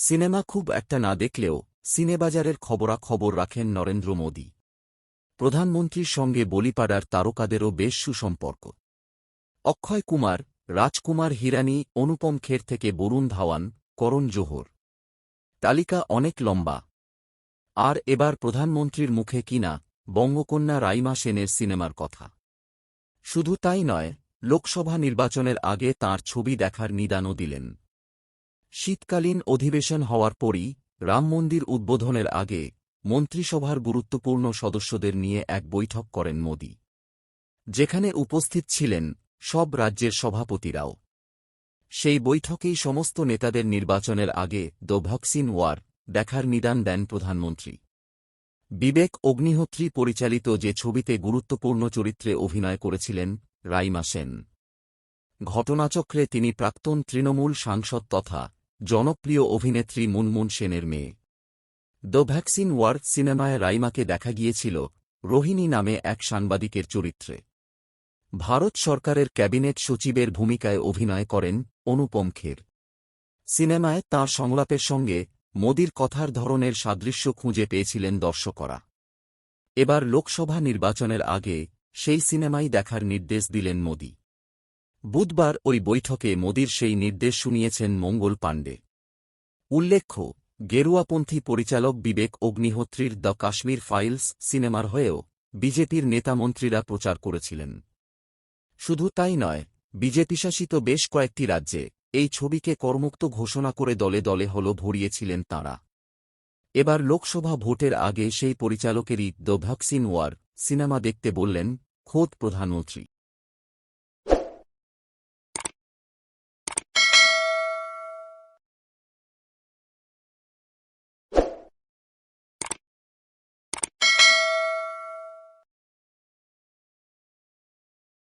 Cinema খুব একটা না দেখলেও সিনেবাজারের খবরাখবর রাখেন নরেন্দ্র মোদী। প্রধানমন্ত্রীর সঙ্গে বলিপাড়ার তারকাদেরও বেশ সুসম্পর্ক। অক্ষয় কুমার, রাজকুমার হিরানি, অনুপম খের থেকে বরুণ ধাওয়ান, করণ জোহর। তালিকা অনেক লম্বা। আর এবার প্রধানমন্ত্রীর মুখে কিনা বঙ্গকন্যা রাইমা সেনের সিনেমার কথা। শুধু তাই নয়, লোকসভা নির্বাচনের আগে তার ছবি দেখার নিদানও দিলেন। শীতকালীন অধিবেশন হওয়ার পরই রাম মন্দির উদ্বোধনের আগে মন্ত্রিসভার গুরুত্বপূর্ণ সদস্যদের নিয়ে এক বৈঠক করেন মোদী। যেখানে উপস্থিত ছিলেন সব রাজ্যের সভাপতিরাও। সেই বৈঠকেই সমস্ত নেতাদের নির্বাচনের আগে দ্য ভ্যাকসিন ওয়ার দেখার নিদান দেন প্রধানমন্ত্রী। বিবেক অগ্নিহোত্রী পরিচালিত যে ছবিতে গুরুত্বপূর্ণ চরিত্রে অভিনয় করেছিলেন রাইমা সেন। ঘটনাচক্রে তিনি প্রাক্তন তৃণমূল সাংসদ তথা জনপ্রিয় অভিনেত্রী মুনমুন সেনের মেয়ে। দ্য ভ্যাকসিন ওয়ার সিনেমায় রাইমাকে দেখা গিয়েছিল রোহিণী নামে এক সাংবাদিকের চরিত্রে। ভারত সরকারের ক্যাবিনেট সচিবের ভূমিকায় অভিনয় করেন অনুপম খের। সিনেমায় তাঁর সংলাপের সঙ্গে মোদির কথার ধরনের সাদৃশ্য খুঁজে পেয়েছিলেন দর্শকরা। এবার লোকসভা নির্বাচনের আগে সেই সিনেমাই দেখার নির্দেশ দিলেন মোদি। বুধবার ওই বৈঠকে মোদির সেই নির্দেশ শুনিয়েছেন মঙ্গল পাণ্ডে। উল্লেখ্য, গেরুয়াপন্থী পরিচালক বিবেক অগ্নিহোত্রীর দ্য কাশ্মীর ফাইলস সিনেমার হয়েও বিজেপির নেতামন্ত্রীরা প্রচার করেছিলেন। শুধু তাই নয়, বিজেপি শাসিত বেশ কয়েকটি রাজ্যে এই ছবিকে কর্মুক্ত ঘোষণা করে দলে দলে হল ভরিয়েছিলেন তাঁরা। এবার লোকসভা ভোটের আগে সেই পরিচালকেরই দ্য ভ্যাকসিন ওয়ার সিনেমা দেখতে বললেন খোদ প্রধানমন্ত্রী।